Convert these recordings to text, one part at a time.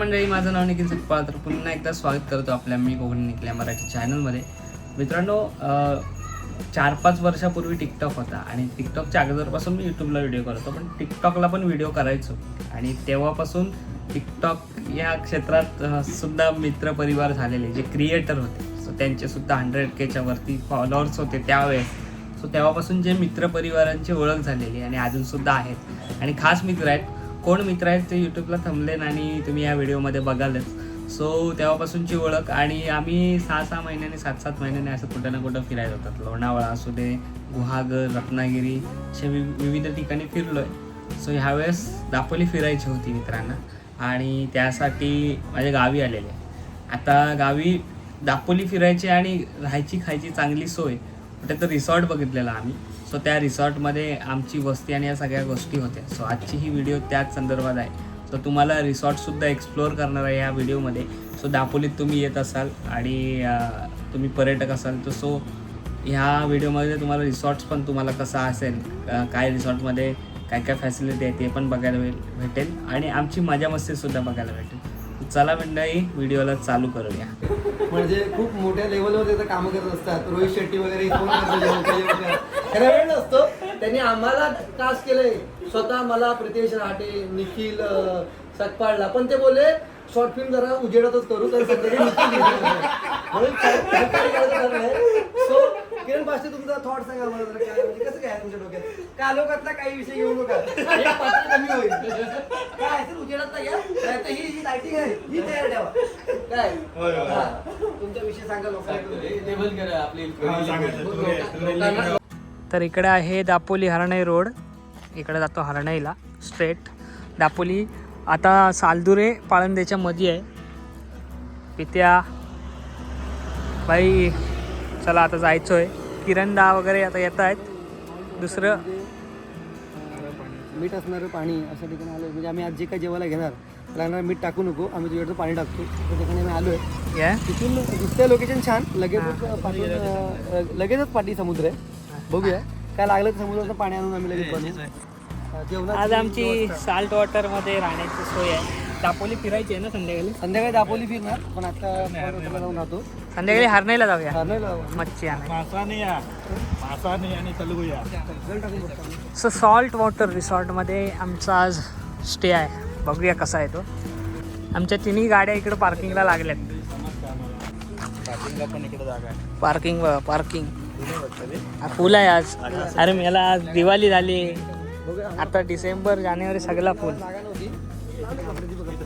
मंडळी माझं नाव निखिल सकपाळ तर पुन्हा एकदा स्वागत करतो आपल्या मी कोकणी निकल्या मराठी चॅनलमध्ये. मित्रांनो चार पाच वर्षापूर्वी टिकटॉक होता आणि टिकटॉकच्या अगोदरपासून मी यूट्यूबला व्हिडिओ करतो पण टिकटॉकला पण व्हिडिओ करायचो. आणि तेव्हापासून टिकटॉक या क्षेत्रात सुद्धा सुद्धा मित्रपरिवार झालेले जे क्रिएटर होते. सो त्यांचेसुद्धा हंड्रेड केच्या वरती फॉलोअर्स होते त्यावेळेस. सो तेव्हापासून जे मित्रपरिवारांची ओळख झालेली आणि अजूनसुद्धा आहेत. आणि खास मित्र आहेत कोण मित्र आहेत ते यूट्यूबला थांबलेन आणि तुम्ही या व्हिडिओमध्ये बघालच. सो तेव्हापासूनची ओळख आणि आम्ही सहा सहा महिन्याने सात सात महिन्याने असं कुठं ना कुठं फिरायला होतात लोणावळा असू दे गुहागर रत्नागिरी असे विविध ठिकाणी फिरलो आहे सो ह्यावेळेस दापोली फिरायची होती मित्रांना आणि त्यासाठी माझ्या गावी आलेले. आता गावी दापोली फिरायची आणि राहायची खायची चांगली सोय कुठे तर रिसॉर्ट बघितलेला आम्ही. सो त्या रिसॉर्टमध्ये आमची वस्ती आणि या सगळ्या गोष्टी होत्या. सो आजची ही व्हिडिओ त्याच संदर्भात आहे. सो तुम्हाला रिसॉर्टसुद्धा एक्सप्लोअर करणार आहे या व्हिडिओमध्ये. सो दापोलीत तुम्ही येत असाल आणि तुम्ही पर्यटक असाल तर सो ह्या व्हिडिओमध्ये तुम्हाला रिसॉर्ट्स पण तुम्हाला कसा असेल काय रिसॉर्टमध्ये काय काय फॅसिलिटी आहे ते पण बघायला भेटेल. आणि आमची मजा मस्तीसुद्धा बघायला भेटेल. चला मंडळी व्हिडिओला चालू करूया. म्हणजे खूप मोठ्या लेवलवर त्याचं काम करत असतात. रोहित शेट्टी वगैरे वेळ नसतो. त्यांनी आम्हाला टास्क केलंय. स्वतः मला प्रितेश राहाटे निखिल सकपाळला पण ते बोलले शॉर्ट फिल्म जरा उजेडातच करू तर सध्या किरण पाशे तुमचा थॉट सांगा मला जरा. काय म्हणजे कसं काय आहे तुमच्या डोक्यात? कालोखातला काही विषय घेऊ नका? एक पात्र कमी होईल. काय असेल उजेडात या? ही जी लाइटिंग आहे ही तयार ठेवा. काय? हा. तुमचा विषय सांगा लोकांना. तर इकडे आहे दापोली हरणई रोड. इकडे जातो हरणईला स्ट्रेट दापोली आता सालदुरे पाळंदेच्या मध्ये आहे. पित्या. बाई चला आता जायचो आहे किरणदा वगैरे आता येत आहेत दुसरं? मीठ असणारं पाणी अशा ठिकाणी आलो म्हणजे आम्ही आज जे काही जेवायला घेणार त्याला मीठ टाकू नको. आम्ही तुझ्याकडे पाणी टाकतो. त्या ठिकाणी आम्ही आलोय. या. तिथून दिसतंय लोकेशन छान. लगेचच पाठी लगेचच पाठी समुद्र आहे. बघूया. काय लागलं समुद्राचं पाणी आणून आम्ही लगेच बनवू. आज आमची. साल्ट वॉटरमध्ये राहण्याची सोय आहे. दापोली फिरायची आहे ना संध्याकाळी? संध्याकाळी दापोली फिरणार पण आता पॉईंटला जाऊन राहतो. संध्याकाळी हरणईला जाऊया. हा, नाही लावा. मच्छी आणाय मासाने या. मासाने आणि तेलुगू या जल टाकून बघतो. सो सॉल्ट वॉटर रिसॉर्टमध्ये आमचा आज स्टे आहे. बघूया कसा आहे तो. आमच्या तिन्ही गाड्या इकडे पार्किंगला लागल्यात. स्टार्टिंगला पण इकडे जागा आहे पार्किंग पार्किंग फुल आहे आज. अरे मला आज दिवाळी झाली. बघूया आता डिसेंबर जानेवारी सगळा फुल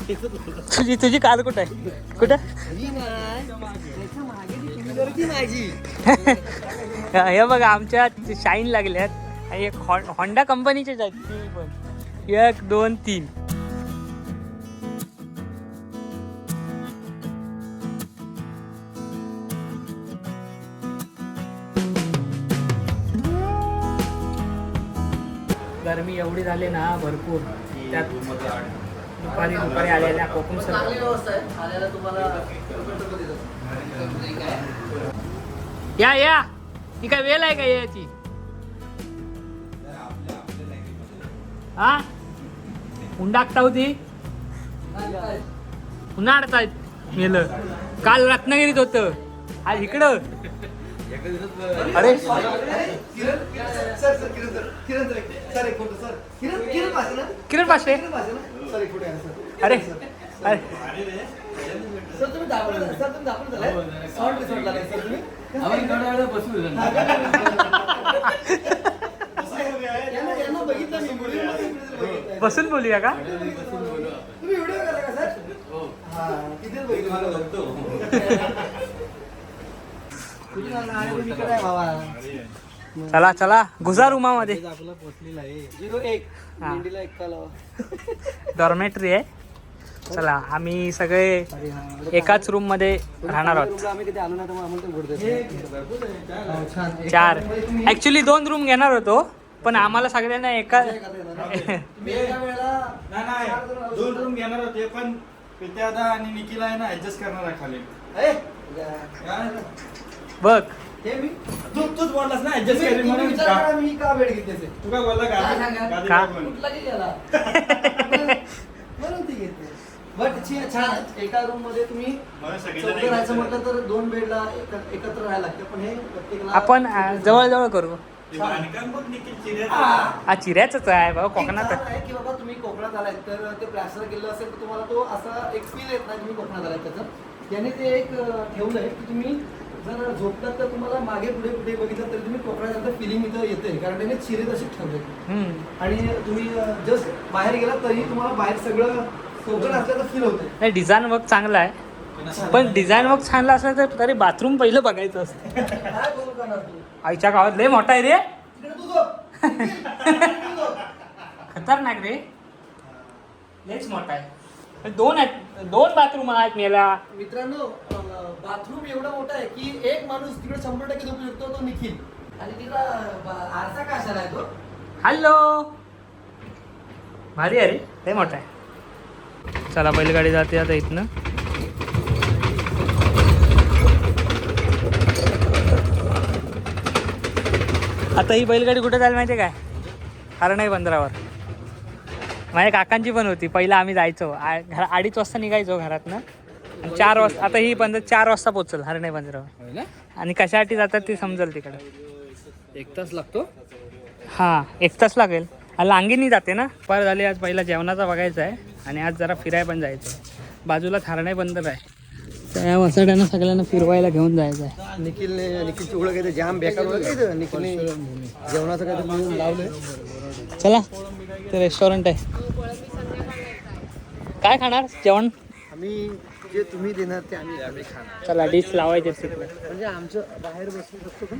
तुझी तुझी कार कुठं आहे? कुठं? हे बघा आमच्या शाईन लागल्यात. आणि एक हॉ- होंडा कंपनीचेच आहेत. ती पण एक दोन तीन. गरमी एवढी झाली ना भरपूर. त्यात दुपारी दुपारी आलेल्या कोकण सर या या. ही काय वेळ आहे का याची? हा? उंडाकता होती उन्हाळतायत मेलं. काल रत्नागिरीत होत. आज इकडं. अरे. Kiran sir sir Kiran sir Kiran sir sir एक फोटो सर किरण किरण पासे. ना किरण पाशे किरण पासे ना सर एक फोटो आहे सर अरे. अरे. बसून बोलूया का? तुम्ही व्हिडिओ करता का सर हा. किती बघितलं कुठून आला? अरे, तुम्ही इकडे आहे बाबा चला चला. घुसा रुमामध्ये. हा. डॉर्मेटरी आहे. चला आम्ही सगळे. एकाच रूममध्ये राहणार आहोत. हो, चार. ऍक्च्युली दोन रूम घेणार होतो पण आम्हाला सगळ्यांना एका दोन रूम घेणार होते पण आणि निकिला आहे ना ऍडजस्ट करणार आहे खाली? बघ. हे मी तू तूच बोललास ना ऍडजस्ट म्हणून. मी का वेळ असेल तू काय बोलला काय सांगा? गादी का? म्हणून. कुठला की गेला म्हणून ती घेते. बट छे- छान एका रूममध्ये तुम्ही मला सगळेजण चौघं राहायचं एकत्र म्हटलं तर दोन बेडला एकत्र राहायला लागतं. पण हे प्रत्येकाला आपण जवळजवळ करू. ते बांधकाम बघ निखिल चिऱ्याचं. हा. चिऱ्याच आहे बाबा एक कोकणात. आहे की बाबा तुम्ही कोकणात आलाय तर ते प्लॅस्टर केलं असेल तर तुम्हाला तो असा एक फील येत नाही तुम्ही कोकणात आलाय त्याचं. त्याने ते एक अं, ठेवलंय की तुम्ही जर झोपलात तर तुम्हाला मागे पुढे कुठे बघितलं तरी तुम्ही कोकणात फिलिंग इथं येते कारण त्याने चिरे तसे ठेवले. आणि तुम्ही जस्ट बाहेर गेलात तरी तुम्हाला बाहेर सगळं कोकण असल्याचं फील होतं नाही डिझाईन वर्क चांगला आहे. पण डिझाईन वर्क चांगला असलं तर तरी बाथरूम पहिलं बघायचं असतं. आईच्या गावात लय मोठा आहे रे. खतरनाक रे. लयच मोठा आहे. दोन आहेत दोन बाथरूम आहेत मेला. मित्रांनो बाथरूम एवढा मोठा आहे की एक माणूस तिकडे शंभर टक्के झोपू शकतो तो निखिल. आणि तिला आरसा का असा आहे तो? हॅलो. भारी अरे ते मोठा आहे. चला बैलगाडी जाते आता इथनं. आता ही बैलगाडी कुठे जायला माहिती आहे काय? हरणाई बंदरावर. माझ्या काकांची पण होती पहिला आम्ही जायचो. आ- घरा अडीच वाजता निघायचो घरातनं. चार वाजता आता ही बंद चार वाजता पोचल हरणाई बंदरावर. आणि कशासाठी जातात ते समजेल तिकडे. एक तास लागतो? हां एक तास लागेल. लांगीनी जाते ना? पर झाली आज पहिला जेवणाचा बघायचा आहे. आणि आज जरा फिराय पण जायचं आहे. बाजूला थारणे बंदर आहे. त्या वसाड्यांना सगळ्यांना फिरवायला घेऊन जायचं आहे. निखिलने निखिलची ओळख आहे ते जाम बेकार ओळख आहे ते. निखिलने जेवणाचं काय म्हणून लावलंय. चला ते रेस्टॉरंट आहे. काय खाणार? जेवण? आम्ही जे तुम्ही देणार ते आम्ही आम्ही खाणार. चला डिश लावायचे तिकडे. म्हणजे आमचं बाहेर बसू शकतो पण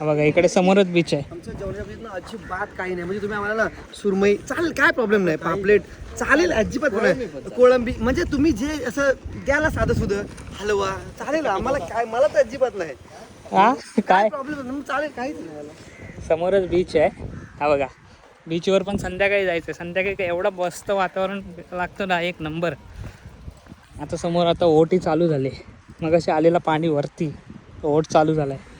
हा बघा इकडे समोरच बीच आहे. आमचं जेवणाच्या अजिबात काही नाही. म्हणजे तुम्ही आम्हाला ना सुरमई चालेल काय प्रॉब्लेम नाही. पापलेट चालेल अजिबात नाही. कोळंबी म्हणजे तुम्ही जे असं द्याला साधं सुधं हलवा चालेल आम्हाला काय मला तर अजिबात नाही. हा? काय प्रॉब्लेम चालेल काहीच नाही मला. समोरच बीच आहे. हा बघा. बीचवर पण संध्याकाळी जायचं संध्याकाळी काय एवढं मस्त वातावरण लागतं ना एक नंबर आता समोर आता ओटी चालू झाले. मग असे आलेला पाणी वरती. ओट चालू झाला आहे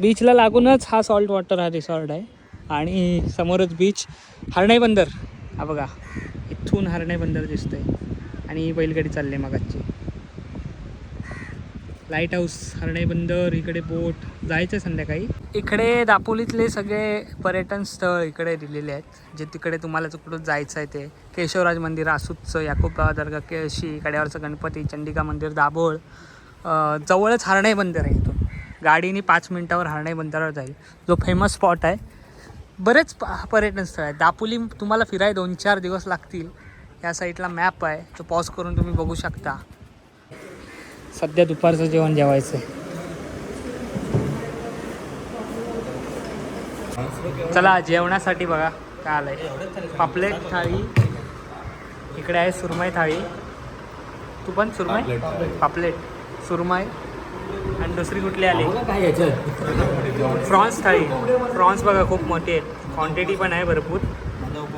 बीचला लागूनच हा सॉल्ट वॉटर हा रिसॉर्ट आहे. आणि समोरच बीच हरणाई बंदर. हा बघा इथून हरणाई बंदर दिसतंय. आणि बैलगाडी चालली मगाची लाइट हाऊस हरणे बंदर इकडे बोट जायचं संध्याकाळी. इकडे दापोलीतले सगळे पर्यटन स्थळ इकडे दिलेले आहेत जे तिकडे तुम्हाला कुठं जायचं आहे ते. केशवराज मंदिर आसूतचं याकोबा दर्गा केळशी कड्यावरचं गणपती चंडिका मंदिर दाभोळ जवळच हरणे बंदर आहे इथून. गाडीने पाच मिनटावर हरणे बंदरावर जाईल. जो फेमस स्पॉट आहे बरेच प- पर्यटन स्थळ आहे दापोली तुम्हाला फिराय दोन चार दिवस लागतील. या साईडला मॅप आहे तो पॉज करून तुम्ही बघू शकता. सध्या दुपारचं जेवण जेवायचं. चला जेवणासाठी बघा काय आलंय. पापलेट थाळी इकडे आहे सुरमई थाळी. तू पण सुरमई? पापलेट सुरमई. आणि दुसरी कुठली आली? फ्रॉन्स थाळी. फ्रॉन्स बघा खूप मोठी आहेत क्वांटिटी पण आहे भरपूर.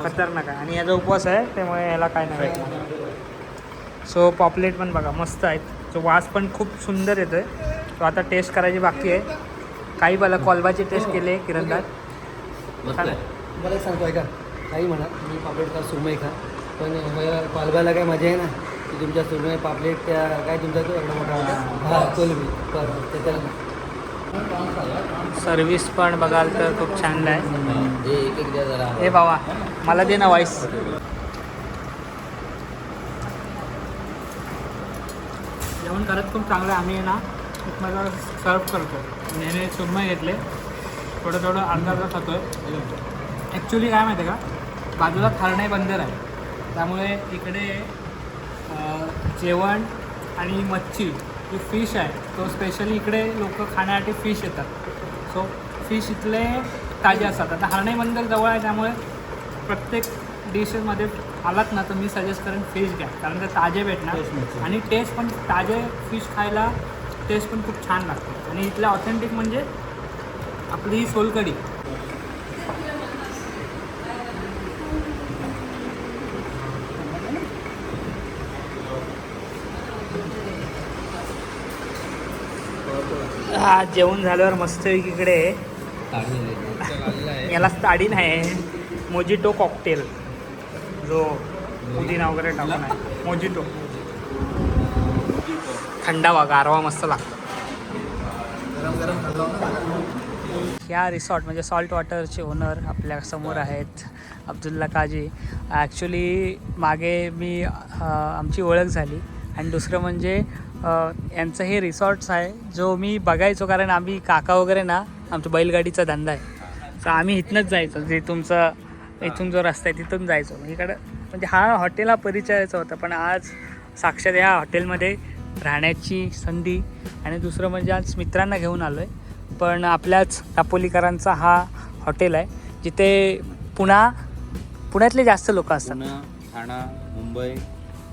खतरनाक आहे. आणि याचा उपवास आहे त्यामुळे याला काय नाही भेटणार सो पॉपलेट पण बघा मस्त आहेत. तो वास पण खूप सुंदर येतो आहे तो आता टेस्ट करायची बाकी आहे. काही मला कॉलबाची टेस्ट केली आहे किरणदार. मला एक सांगतो ऐका. काही म्हणा मी पापलेट खा सुरमई खा. पण मला काय मजा आहे ना की तुमच्या सुरमई पापलेट त्या काय तुमचा तो एवढा मोठा होता? हा कोलबी. बरं ते त्याला सर्विस पण बघाल तर खूप छान आहे. एक एक द्या जरा. ए बाबा मला दे ना वाईस जेवण करत खूप चांगलं आहे. आम्ही ना उपमाला सर्व करतो. नेहमी सुरमई घेतले. थोडं थोडं अंदाजात खातो आहे ॲक्च्युली काय माहिती आहे का? बाजूला थारणाई बंदर आहे. त्यामुळे इकडे जेवण आणि मच्छी जी फिश आहे. तो स्पेशली इकडे लोक खाण्यासाठी फिश येतात. सो फिश इथले ताजे असतात. आता हरणे बंदर जवळ आहे त्यामुळे प्रत्येक डिशेसमध्ये आलात ना तर मी सजेस्ट करेन फिश घ्या. कारण ते ताजे भेटणार. आणि टेस्ट पण ताजे फिश खायला टेस्ट पण खूप छान लागते. आणि इथल्या ऑथेंटिक म्हणजे आपली ही सोलकढी. हा जेवण झाल्यावर मस्त इकडे याला ताडी नाही मोजिटो कॉकटेल. जो पुदिना वगैरे टाकून आहे. मोजितो थंडावा गारवा मस्त लागतो. ह्या रिसॉर्ट म्हणजे सॉल्ट वॉटरचे ओनर आपल्यासमोर आहेत अब्दुल्ला काजी. ॲक्च्युली मागे मी आमची ओळख झाली. आणि दुसरं म्हणजे यांचं हे रिसॉर्ट्स आहे जो मी बघायचो कारण आम्ही काका वगैरे ना आमचा बैलगाडीचा धंदा आहे. तर आम्ही इथनंच जायचो जे तुमचं इथून जो रस्ता आहे तिथून जायचो. इकडं म्हणजे हा हॉटेल हा परिचयाचा होता पण आज साक्षात या हॉटेलमध्ये राहण्याची संधी आणि दुसरं म्हणजे आज मित्रांना घेऊन आलो आहे पण आपल्याच दापोलीकरांचा हा हॉटेल आहे जिथे पुणा पुण्यातले जास्त लोक असतात. पुणे ठाणा मुंबई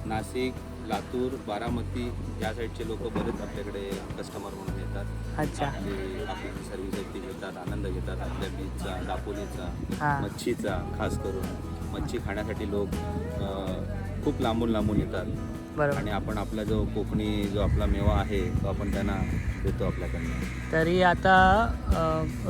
नाशिक लातूर बारामती या साईडचे लोक बरेच आपल्याकडे कस्टमर म्हणून अच्छा. आपली आपली आहे ती घेतात आनंद घेतात आपल्या बीचचा दापोलीचा हां. मच्छीचा खास करून. मच्छी खाण्यासाठी लोक अं, खूप लांबून लांबून येतात. बरोबर. आणि आपण आपला जो कोकणी जो आपला मेवा आहे तो आपण त्यांना देतो आपल्याकडनं. तरी आता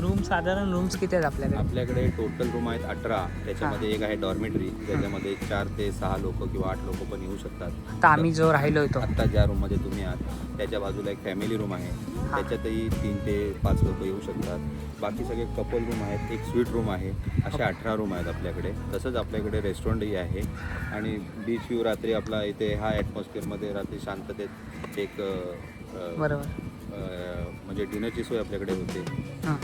रूम साधारण रूम्स किती आहेत आपल्याकडे? आपल्याकडे टोटल रूम आहेत अठरा. त्याच्यामध्ये एक आहे डॉर्मेटरी ज्याच्यामध्ये चार ते सहा लोक किंवा आठ लोक पण येऊ शकतात. आता आम्ही जो राहिलो होतो आत्ता ज्या रूममध्ये तुम्ही आहात त्याच्या बाजूला एक फॅमिली रूम आहे. त्याच्यातही तीन ते पाच लोक येऊ शकतात. बाकी सगळे कपल रूम आहेत एक स्वीट रूम आहे असे अठरा रूम आहेत आपल्याकडे. तसंच आपल्याकडे रेस्टॉरंटही आहे. आणि बीच व्ह्यू रात्री आपला इथे हा ॲटमॉस्फिअरमध्ये रात्री शांततेत एक म्हणजे डिनरची सोय आपल्याकडे होते. हां.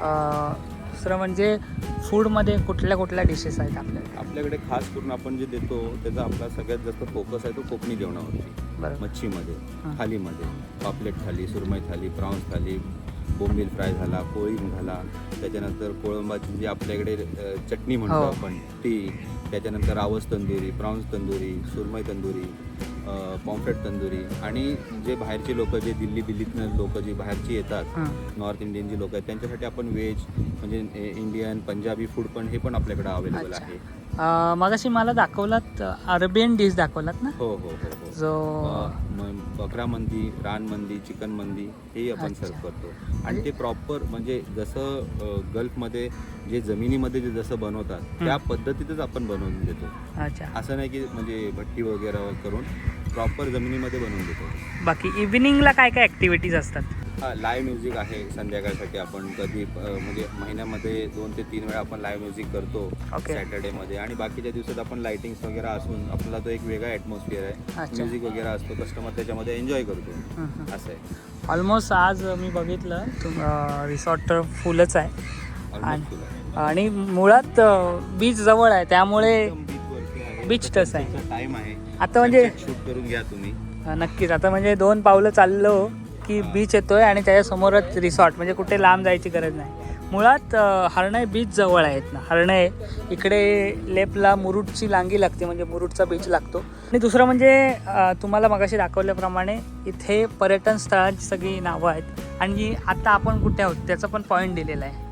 अं, दुसरं म्हणजे फूडमध्ये कुठल्या कुठल्या डिशेस आहेत आपल्याकडे? आपल्याकडे खास करून आपण जे देतो त्याचा आपला सगळ्यात जास्त फोकस आहे तो कोकणी जेवणावरती. मच्छीमध्ये. थालीमध्ये. पापलेट थाली सुरमई थाली प्रॉन्स थाली बोंबील फ्राय झाला कोळी झाला त्याच्यानंतर कोळंबाची जी आपल्याकडे चटणी म्हणतो हो. आपण ती त्याच्यानंतर रावस तंदुरी प्रॉन्स तंदुरी सुरमई तंदुरी पॉम्फ्रेट तंदुरी आणि जे बाहेरचे लोक जे दिल्ली दिल्लीतनं लोक जी बाहेरची येतात नॉर्थ इंडियन जी लोक आहेत त्यांच्यासाठी आपण व्हेज म्हणजे इंडियन पंजाबी फूड पण हे पण आपल्याकडे अवेलेबल. आहे मगाशी मला दाखवलात अरेबियन डिश दाखवलात ना हो हो हो हो जो बकरा मंदी रान मंदी चिकन मंदी हेही आपण. सर्व करतो. आणि ते प्रॉपर म्हणजे जसं गल्फमध्ये जे जमिनीमध्ये जे जसं बनवतात त्या पद्धतीतच आपण बनवून देतो. अच्छा. असं नाही की म्हणजे भट्टी वगैरे करून प्रॉपर जमिनीमध्ये बनवून देतो. बाकी इव्हिनिंगला काय काय ॲक्टिव्हिटीज असतात? हा लाईव्ह म्युझिक आहे संध्याकाळसाठी आपण कधी म्हणजे महिन्यामध्ये दोन ते तीन वेळा आपण लाईव्ह म्युझिक करतो. सॅटर्डेमध्ये आणि बाकीच्या दिवसात आपण लाईटिंग्स वगैरे असून आपला तो एक वेगळा ॲटमॉस्फिअर आहे. म्युझिक वगैरे असतो कस्टमर त्याच्यामध्ये एन्जॉय करतो. असं आहे ऑलमोस्ट आज मी बघितलं रिसॉर्ट तर फुलच आहे. आणि मुळात बीच जवळ आहे त्यामुळे. Beach टच आहे. टाइम आहे आता म्हणजे- शूट करून घ्या तुम्ही नक्कीच आता म्हणजे दोन पावलं चाललो की बीच येतोय आणि त्याच्यासमोरच रिसॉर्ट म्हणजे कुठे लांब जायची गरज नाही. मुळात हरणय हर्णय बीच जवळ आहेत ना. हर्णय इकडे लेपला मुरुडची लांगी लागते म्हणजे मुरुडचा बीच लागतो. आणि दुसरं म्हणजे तुम्हाला मगाशी दाखवल्याप्रमाणे इथे पर्यटन स्थळांची सगळी नावं आहेत. आणि आता आपण कुठे आहोत त्याचा पण पॉईंट दिलेला आहे.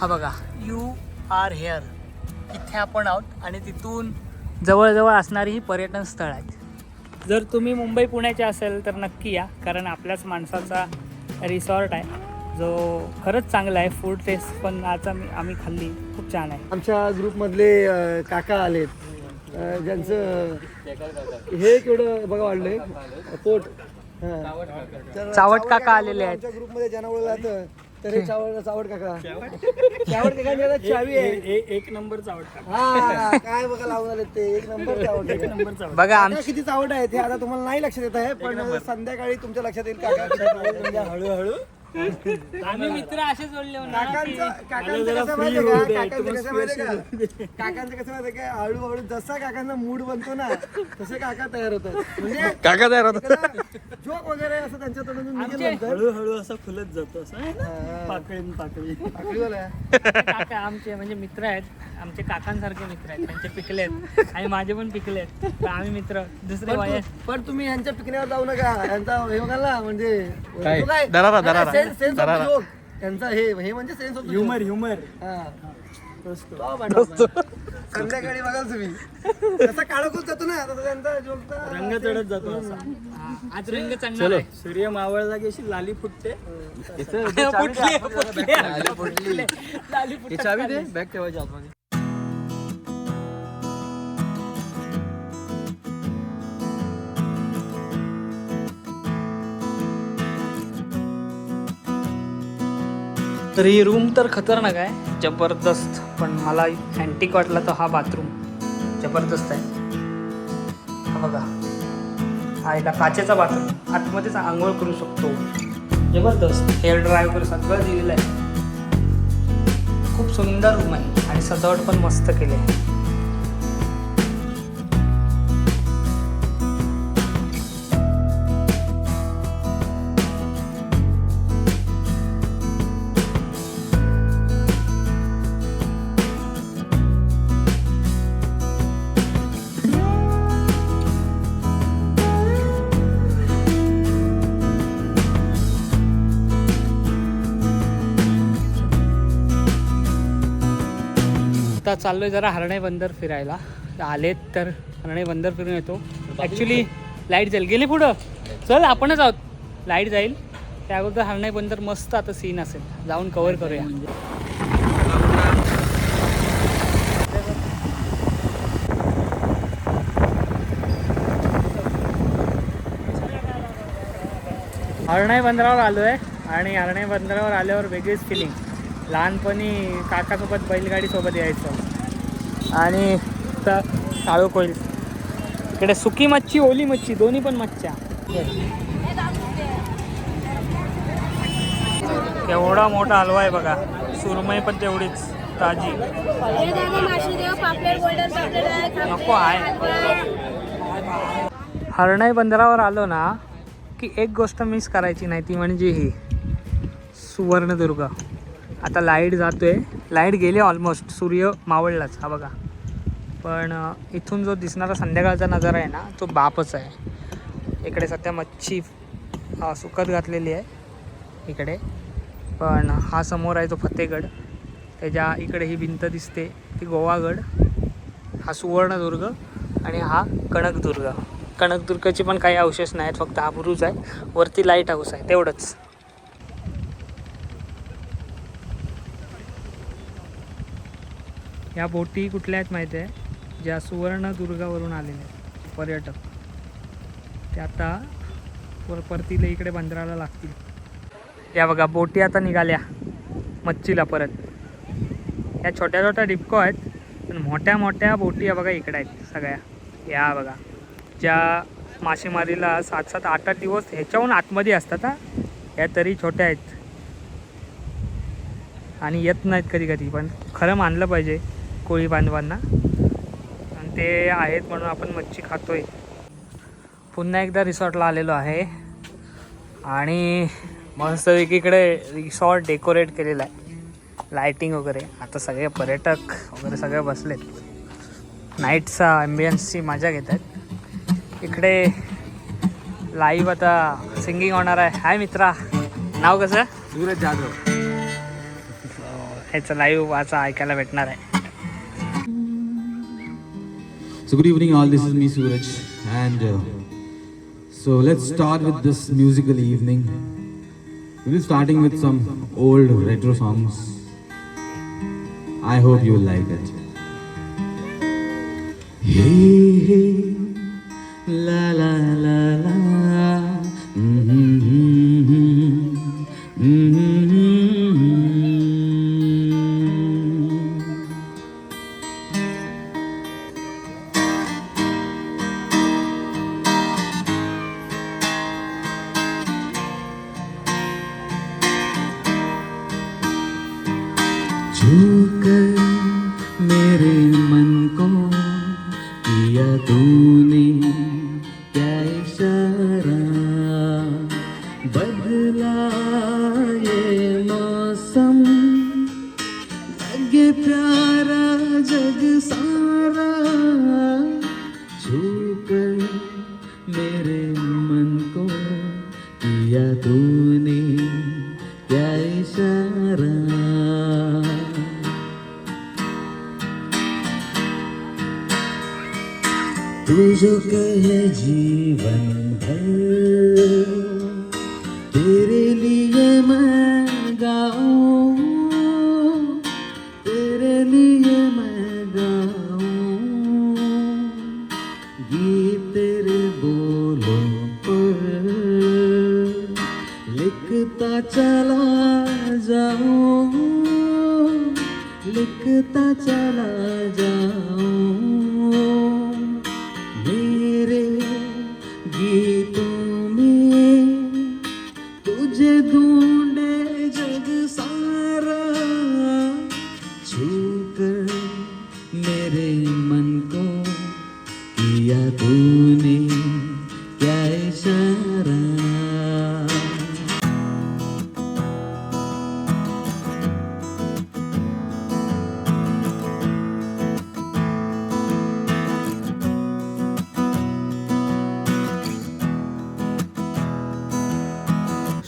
हा बघा यू आर हेअर इथे आपण आहोत आणि तिथून जवळजवळ असणारी ही पर्यटन स्थळ आहेत. जर तुम्ही मुंबई पुण्याचे असेल तर नक्की या कारण आपल्याच माणसाचा रिसॉर्ट आहे. जो खरंच चांगला आहे. फूड टेस्ट पण आज आम्ही आम्ही खाल्ली. खूप छान आहे. आमच्या ग्रुपमधले अं, काका आलेत. अं, ज्यांचं हे केवढं बघा वाढलंय. पोट. हा. तर चावट काका आलेले आहेत. आमच्या ग्रुपमध्ये ज्यांना ओळखलं जातं तर चावट चावट काका. चावट काका चावी आहे. एक नंबरचा आवडता हा काय बघा लावून आले ते. एक नंबर चावट एक नंबर बघा आम काका किती चावट आहे ते आता तुम्हाला नाही लक्षात येत आहे पण संध्याकाळी तुमच्या लक्षात येईल काका. हळूहळू? आम्ही मित्र असे जोडले काकांचं काकांचं कसं माहितीये का? काकांचं कसं माहितीये का? काकांचं कसं माहितीये का? हळूहळू जसा काकांचा मूड बनतो ना तसे काका तयार होतात. म्हणजे काका तयार होतात. जोक वगैरे असं त्यांच्या तोंडून निघेल नंतर. हळूहळू असं फुलत जातो असं. पाकळी. पाकळी आखरीवाला. काका आमचे म्हणजे मित्र आहेत. आमचे काकांसारखे मित्र आहेत त्यांचे पिकले आहेत. आणि माझे पण पिकले आहेत. तर आम्ही मित्र दुसरे पण वय पण तुम्ही यांच्या पिकण्यावर जाऊ नका. यांचा हे बघाल ना म्हणजे काय? तो काय दरारा, दरारा. सेन्स ऑफ जोक त्यांचा हे हे म्हणजे सेन्स ऑफ ह्युमर ह्युमर. संध्याकाळी बघाल तुम्ही. जसा काळोखच जातो ना तसं त्यांचा जोक रंग चढत जातो असा. आज रंग चढणार आहे. सूर्य मावळला की अशी लाली फुटते. फुटली, फुटली. लाली फुटत चालली. बॅग ठेवायची आतमध्ये. तर ही रूम तर खतरनाक आहे. जबरदस्त. पण मला अँटिक वाटला तर हा बाथरूम जबरदस्त आहे. हा बघा. हा एका काचेचा बाथरूम आतमध्येच आंघोळ करू शकतो. जबरदस्त. हेअर ड्राय वगैरे सगळं दिलेलं आहे. खूप सुंदर रूम आहे. आणि सजावट पण मस्त केली आहे. आता चाललोय जरा हरणे बंदर फिरायला. आलेत तर हरणे बंदर फिरून येतो. ॲक्च्युली लाइट जाईल. गेली पुढं? चल आपणच आहोत. लाइट जाईल. त्या अगोदर हरणे बंदर मस्त आता सीन असेल. जाऊन कवर करूया. हरणाई बंदरावर आलो आहे आणि हरणाई बंदरावर आल्यावर वेगळीच फिलिंग लहानपणी काकासोबत बैलगाडीसोबत यायचं. आणि तर काळू. कोईल इकडे सुकी मच्छी ओली मच्छी दोन्ही पण मच्छ्या. एवढा मोठा हलवा आहे बघा. सुरमई पण तेवढीच ताजी. नको आहे. हरणाई बंदरावर आलो ना की एक गोष्ट मिस करायची नाही ती म्हणजे ही सुवर्णदुर्ग. आता लाइट जातो आहे लाइट गेली ऑलमोस्ट. सूर्य मावळलाच हा बघा. पण इथून जो दिसणारा संध्याकाळचा नजारा आहे ना तो बापच आहे. इकडे सध्या मच्छी सुकत घातलेली आहे. इकडे. पण हा समोर आहे तो फतेगड. त्याच्या इकडे ही भिंत दिसते. ती गोवागड. हा सुवर्णदुर्ग आणि हा कणकदुर्ग कणकदुर्गचे पण काही अवशेष नाहीत फक्त हा बुरुज आहे. वरती लाइट हाऊस आहे तेवढंच. ह्या बोटी कुठल्या आहेत माहीत आहे? ज्या सुवर्णदुर्गावरून आलेल्या आहेत पर्यटक. ते आता पर परतीला इकडे बंदराला लागतील. या बघा बोटी आता निघाल्या. मच्छीला परत. या छोट्या छोट्या डिपको आहेत पण मोठ्या मोठ्या बोटी या बघा इकडे आहेत सगळ्या. या बघा. ज्या मासेमारीला सात सात आठ आठ दिवस ह्याच्याहून आतमध्ये असतात हा. या तरी छोट्या आहेत. आणि येत नाहीत कधी कधी पण खरं मानलं पाहिजे. कोळी बांधवांना आणि ते आहेत म्हणून आपण मच्छी खातोय. पुन्हा एकदा रिसॉर्टला आलेलो आहे. आणि मस्त इकडे रिसॉर्ट डेकोरेट केलेलं आहे. लायटिंग वगैरे. आता सगळे पर्यटक वगैरे सगळे बसलेत. नाईटचा ॲम्बियन्सची मजा घेत आहेत. इकडे लाईव्ह आता सिंगिंग होणार आहे. हाय मित्रा. नाव कसं? सूरज जाधव. ह्याचं लाईव्ह वाचा ऐकायला भेटणार आहे. So good evening all, this is me Suraj and uh, so let's start with this musical evening. We'll be starting with some old retro songs. I hope you will like it. Hey, hey, la la la la.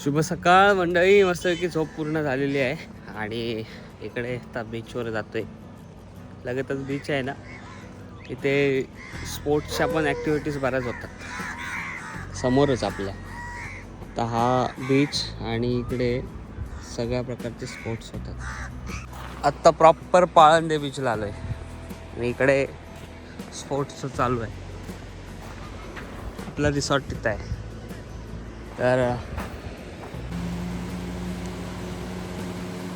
शुभ सकाळ मंडळी. मस्तपैकी झोप पूर्ण झालेली आहे. आणि इकडे आता बीचवर जातोय. लगतच बीच आहे ना. इथे स्पोर्ट्सच्या पण ॲक्टिव्हिटीज बऱ्याच होतात. समोरच आपल्या. तर हा बीच आणि इकडे सगळ्या प्रकारचे स्पोर्ट्स होतात. आत्ता प्रॉपर पाळंदे बीचला आलो आहे आणि इकडे स्पोर्ट्सचं चालू आहे. आपला रिसॉर्ट तिथं आहे. तर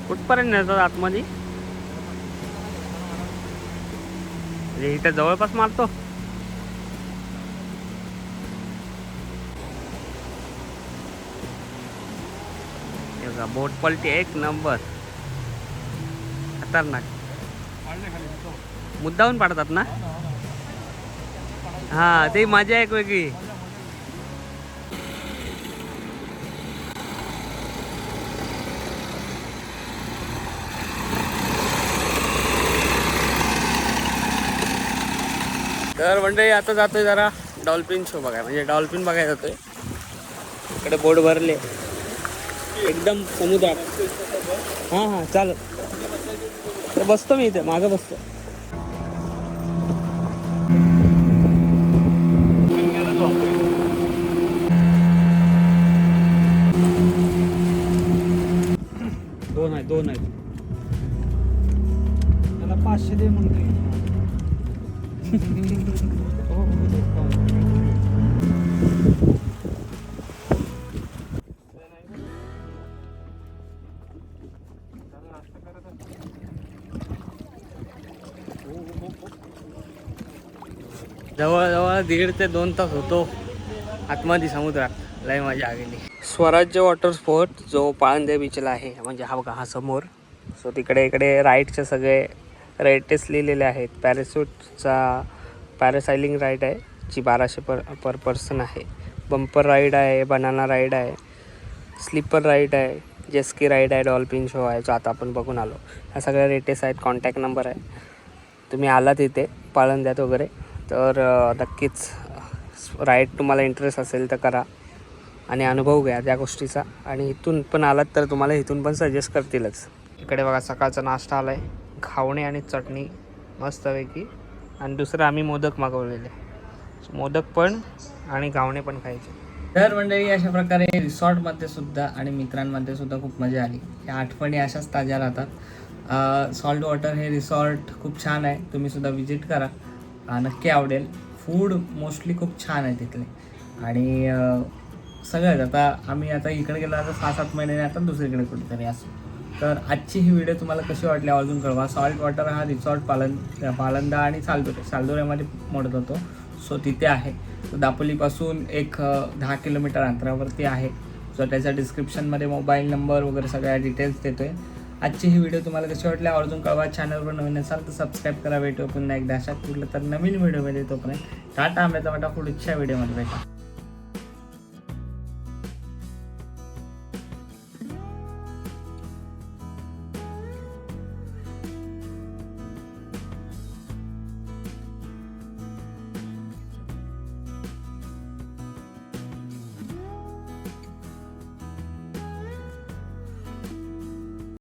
कुठपर्यंत नेतात आतमध्ये? म्हणजे इथं जवळपास मारतो. बोट पलटी एक नंबर खतरनाक. मुद्दाहून पाडतात ना? हा ते मजा एक वेगळी. तर मंडळी आता जातोय जरा डॉल्फिन शो बघाय म्हणजे डॉल्फिन बघायला जातोय. इकडे बोट भरले. एकदम समुद्रात. हां हां चालत तर बसतो मी इथे. मागं बसतो. दीड ते दोन तास होतो. आतमध्ये समुद्रात. लय मजा आलेली. स्वराज्य वॉटर स्पोर्ट जो पाळंदे बीचला आहे म्हणजे हा बघा हा समोर. सो तिकडे इकडे राईडचे सगळे रेटेस लिहिलेले आहेत. पॅराशूटचा पॅरासायलिंग राईड आहे जी बाराशे पर पर पर्सन आहे. बंपर राईड आहे बनाना राईड आहे स्लीपर राईड आहे जेस्की राईड आहे डॉल्फिन शो आहे जो आता आपण बघून आलो. ह्या सगळ्या रेटेस आहेत कॉन्टॅक्ट नंबर आहे. तुम्ही आलात इथे पाळंद्यात वगैरे. तर नक्कीच राईड तुम्हाला इंटरेस्ट असेल तर करा आणि अनुभव घ्या त्या गोष्टीचा. आणि इथून पण आलात तर तुम्हाला इथून पण सजेस्ट करतीलच. इकडे बघा सकाळचा नाश्ता आला आहे खावणे आणि चटणी मस्तपैकी. आणि दुसरं आम्ही मोदक मागवलेले. मोदक पण आणि घावणे पण खायचे. तर मंडळी अशा प्रकारे रिसॉर्टमध्ये सुद्धा आणि मित्रांमध्ये सुद्धा खूप मजा आली. या आठवणी अशाच ताज्या राहतात. सॉल्ट वॉटर हे रिसॉर्ट खूप छान आहे. तुम्ही सुद्धा विजिट करा. नक्की आवडेल. फूड मोस्टली खूप छान आहे तिथले. आणि सगळ्यात सगळंच. आता आम्ही आता इकडे गेलो आता सहा सात महिन्याने आता दुसरीकडे कुठेतरी असं. तर आजची ही व्हिडिओ तुम्हाला कशी वाटली आवर्जून कळवा. सॉल्ट वॉटर हा रिसॉर्ट पालन पालंदा आणि सालदोरे सालदोऱ्यामध्ये मोडत होतो. सो तिथे आहे. दापोलीपासून एक दहा किलोमीटर अंतरावरती आहे. सो त्याच्या डिस्क्रिप्शनमध्ये मोबाईल नंबर वगैरे सगळ्या डिटेल्स देतो आहे आजचे ही व्हिडिओ तुम्हाला कसे वाटले आवर्जून कळवा चॅनलवर नवीन असाल तर सबस्क्राईब करा. भेटू पुन्हा एकदा अशा कुठलं तर नवीन व्हिडिओमध्ये तोपर्यंत टाटा आंब्याचा वाटा पुढच्या व्हिडिओमध्ये भेटा.